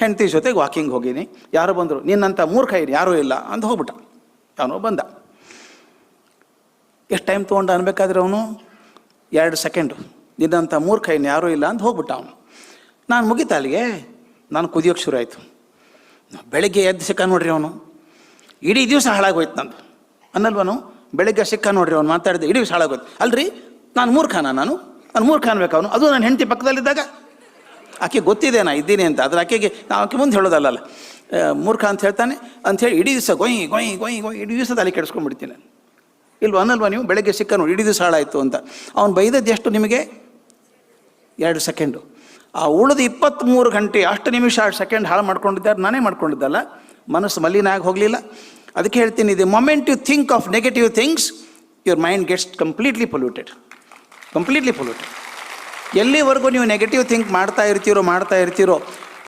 ಹೆಂಡತಿ ಜೊತೆಗೆ ವಾಕಿಂಗ್ ಹೋಗೀನಿ. ಯಾರು ಬಂದರು ನಿನ್ನಂಥ ಮೂರ್ಖ ಏನು ಯಾರೂ ಇಲ್ಲ ಅಂತ ಹೋಗ್ಬಿಟ್ಟ. ಅವನು ಬಂದ. ಎಷ್ಟು ಟೈಮ್ ತೊಗೊಂಡು ಅನ್ಬೇಕಾದ್ರೆ ಅವನು? ಎರಡು ಸೆಕೆಂಡು ನಿನ್ನಂಥ ಮೂರ್ಖ ಏನು ಯಾರೂ ಇಲ್ಲ ಅಂತ ಹೋಗ್ಬಿಟ್ಟ ಅವನು. ನಾನು ಮುಗಿತ ಅಲ್ಲಿಗೆ. ನಾನು ಕುದಿಯೋಕ್ಕೆ ಶುರು ಆಯಿತು. ಬೆಳಗ್ಗೆ ಎದ್ದು ಸಿಕ್ಕ ನೋಡ್ರಿ ಅವನು. ಇಡೀ ದಿವಸ ಹಾಳಾಗೋಯ್ತು ನಂದು. ಅನ್ನಲ್ವನು ಬೆಳಗ್ಗೆ ಸಿಕ್ಕ ನೋಡ್ರಿ ಅವನು ಮಾತಾಡಿದೆ, ಇಡೀ ದಿವಸ ಹಾಳಾಗೋಯ್ತು. ಅಲ್ರಿ? ನಾನು ಮೂರ್ಖನ ನಾನು? ನಾನು ಮೂರ್ಖ ಅನ್ಬೇಕು ಅವನು. ಅದು ನನ್ನ ಹೆಂಡತಿ ಪಕ್ಕದಲ್ಲಿದ್ದಾಗ? ಆಕೆ ಗೊತ್ತಿದೆ ನಾ ಇದ್ದೀನಿ ಅಂತ. ಅದ್ರ ಆಕೆಗೆ ನಾವು ಆಕೆ ಮುಂದೆ ಹೇಳೋದಲ್ಲಲ್ಲ. ಮೂರ್ಖ ಅಂತ ಹೇಳ್ತಾನೆ. ಅಂಥೇಳಿ ಇಡೀ ದಿವಸ ಗೊಯ್ ಗೊಯ್ ಗೊಯ್ ಗೊಯ್ ಇಡೀ ದಿವಸ ತಲೆ ಕೆಡಿಸ್ಕೊಂಡ್ಬಿಡ್ತೀನಿ ನಾನು. ಇಲ್ವ? ಅನ್ನಲ್ವಾ ನೀವು? ಬೆಳಗ್ಗೆ ಸಿಕ್ಕ ನೋಡಿ, ಇಡೀ ದಿವಸ ಹಾಳಾಯಿತು ಅಂತ. ಅವ್ನು ಬೈದದ್ದು ಎಷ್ಟು ನಿಮಗೆ? ಎರಡು ಸೆಕೆಂಡು. ಆ ಉಳಿದ ಇಪ್ಪತ್ತ್ಮೂರು ಗಂಟೆ, ಅಷ್ಟು ನಿಮಿಷ ಎರಡು ಸೆಕೆಂಡ್ ಹಾಳು ಮಾಡ್ಕೊಂಡಿದ್ದಾರೆ, ನಾನೇ ಮಾಡ್ಕೊಂಡಿದ್ದಲ್ಲ. ಮನಸ್ಸು ಮಲ್ಲಿನ ಆಗಿ ಹೋಗಲಿಲ್ಲ. ಅದಕ್ಕೆ ಹೇಳ್ತೀನಿ the moment you think of negative things your mind gets completely polluted completely polluted ಎಲ್ಲಿವರೆಗೂ ನೀವು ನೆಗೆಟಿವ್ ಥಿಂಕ್ ಮಾಡ್ತಾ ಇರ್ತೀರೋ ಮಾಡ್ತಾ ಇರ್ತೀರೋ